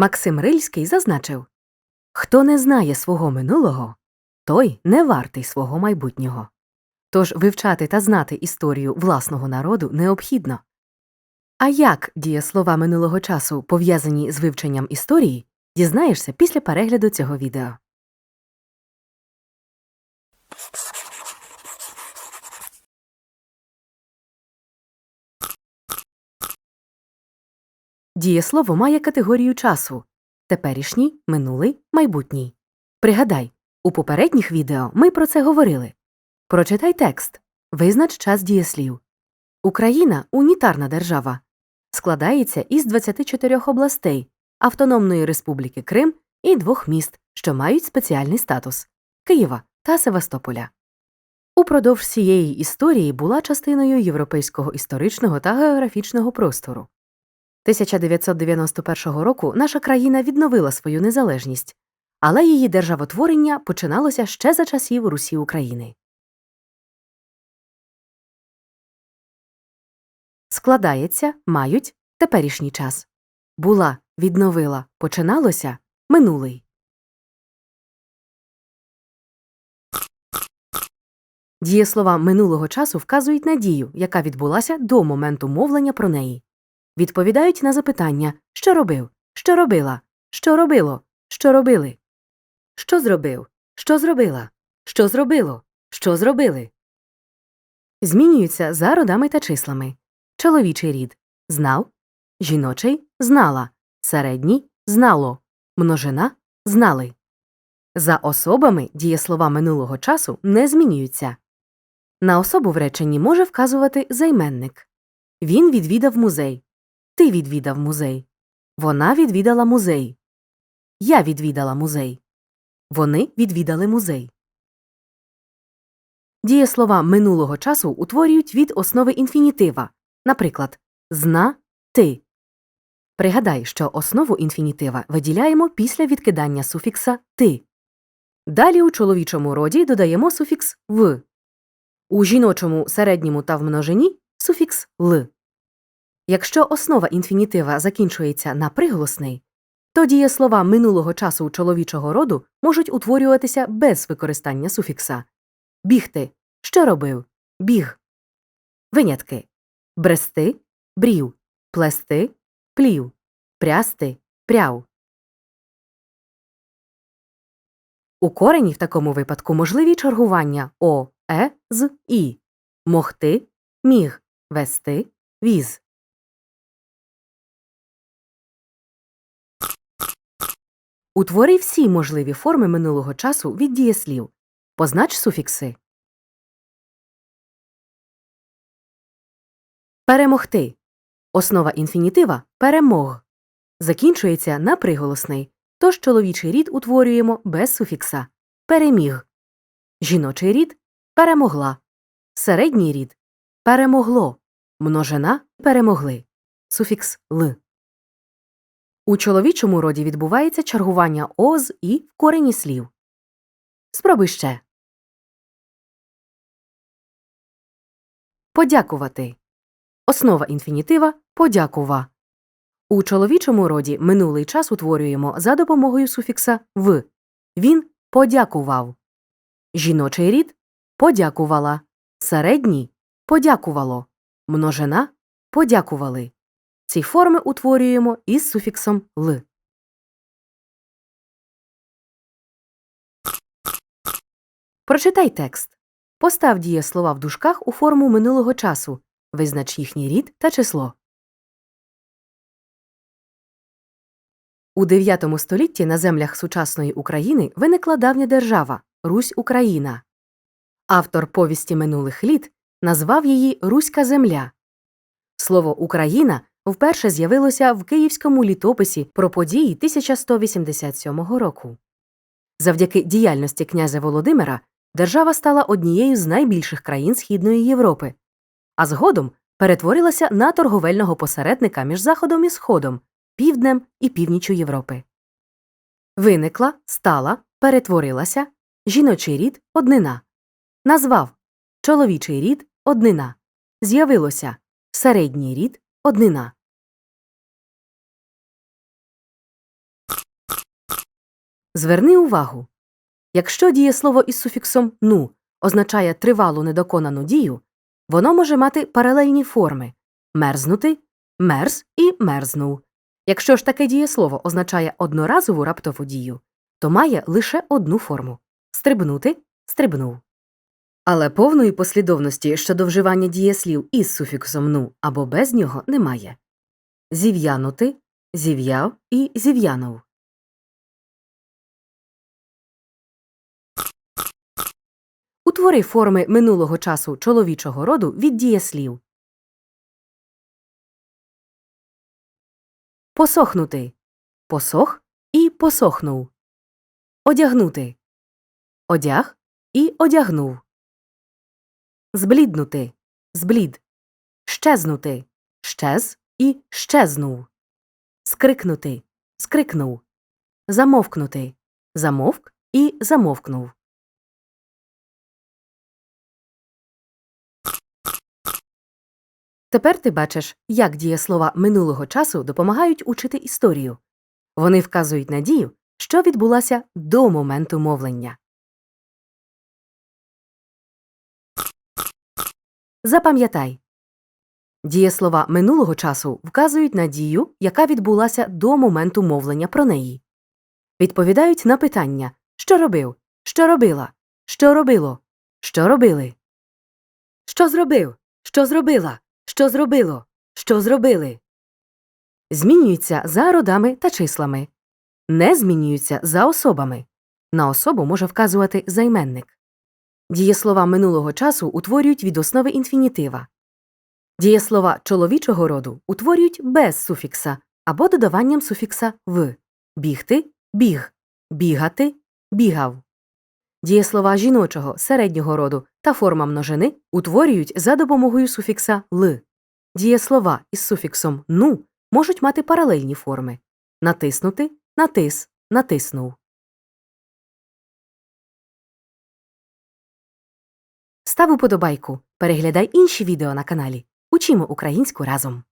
Максим Рильський зазначив Хто не знає свого минулого, той не вартий свого майбутнього. Тож вивчати та знати історію власного народу необхідно. А як дієслова минулого часу пов'язані з вивченням історії, дізнаєшся після перегляду цього відео. Дієслово має категорію часу теперішній, минулий, майбутній. Пригадай, у попередніх відео ми про це говорили. Прочитай текст. Визнач час дієслів. Україна унітарна держава. Складається із 24 областей, Автономної Республіки Крим і двох міст, що мають спеціальний статус Києва та Севастополя. Упродовж всієї історії була частиною європейського історичного та географічного простору. 1991 року наша країна відновила свою незалежність, але її державотворення починалося ще за часів Русі України. Складається, мають теперішній час. Була, відновила, починалося минулий. Дієслова минулого часу вказують на дію, яка відбулася до моменту мовлення про неї. Відповідають на запитання що робив, що робила, що робило, що робили. Що зробив, що зробила, що зробило, що зробили. Змінюються за родами та числами. Чоловічий рід знав, жіночий знала, середній знало, множина знали. За особами дієслова минулого часу не змінюються. На особу в реченні може вказувати займенник. Він відвідав музей. Ти відвідав музей. Вона відвідала музей. Я відвідала музей. Вони відвідали музей. Дієслова минулого часу утворюють від основи інфінітива. Наприклад, зна ти. Пригадай, що основу інфінітива виділяємо після відкидання суфікса ти. Далі у чоловічому роді додаємо суфікс в. У жіночому середньому та в множині суфікс л. Якщо основа інфінітива закінчується на приголосний, то дієслова минулого часу чоловічого роду можуть утворюватися без використання суфікса. Бігти. Що робив? Біг. Винятки. Брести. Брів, плести. Плів, прясти. Пряв. У корені в такому випадку можливі чергування о, е, з і, могти, міг, вести, віз. Утвори всі можливі форми минулого часу від дієслів. Познач суфікси. Перемогти. Основа інфінітива перемог. Закінчується на приголосний. Тож чоловічий рід утворюємо без суфікса переміг. Жіночий рід перемогла. Середній рід перемогло. Множина перемогли. Суфікс л. У чоловічому роді відбувається чергування о з і в корені слів. Спробуй ще. Подякувати. Основа інфінітива подякува. У чоловічому роді минулий час утворюємо за допомогою суфікса в. Він подякував. Жіночий рід подякувала. Середній подякувало. Множина подякували. Ці форми утворюємо із суфіксом л. Прочитай текст. Постав дієслова в дужках у форму минулого часу. Визнач їхній рід та число. У IX столітті на землях сучасної України виникла давня держава Русь Україна. Автор повісті минулих літ назвав її Руська земля. Слово Україна вперше з'явилося в київському літописі про події 1187 року. Завдяки діяльності князя Володимира держава стала однією з найбільших країн Східної Європи, а згодом перетворилася на торговельного посередника між Заходом і Сходом, Півднем і північчю Європи. Виникла, стала, перетворилася, жіночий рід однина. Назвав чоловічий рід однина. З'явилося середній рід однина. Зверни увагу. Якщо дієслово із суфіксом ну означає тривалу недоконану дію, воно може мати паралельні форми мерзнути, мерз і мерзнув. Якщо ж таке дієслово означає одноразову раптову дію, то має лише одну форму стрибнути, стрибнув. Але повної послідовності щодо вживання дієслів із суфіксом ну або без нього немає. Зів'янути, зів'яв і зів'янув. Утвори форми минулого часу чоловічого роду від дієслів. Посохнути. Посох і посохнув. Одягнути. Одяг і одягнув. Збліднути. Зблід. Щезнути. Щез і щезнув. Скрикнути. Скрикнув. Замовкнути. Замовк і замовкнув. Тепер ти бачиш, як дієслова минулого часу допомагають учити історію. Вони вказують на дію, що відбулася до моменту мовлення. Запам'ятай. Дієслова минулого часу вказують на дію, яка відбулася до моменту мовлення про неї. Відповідають на питання що робив, що робила, що робило, що робили. Що зробив, що зробила, що зробило, що зробили. Змінюються за родами та числами. Не змінюються за особами. На особу може вказувати займенник. Дієслова минулого часу утворюють від основи інфінітива. Дієслова чоловічого роду утворюють без суфікса або додаванням суфікса в бігти біг, бігати бігав. Дієслова жіночого середнього роду та форма множини утворюють за допомогою суфікса л. Дієслова із суфіксом ну можуть мати паралельні форми натиснути, натис, натиснув. Став уподобайку, переглядай інші відео на каналі. Учимо українську разом.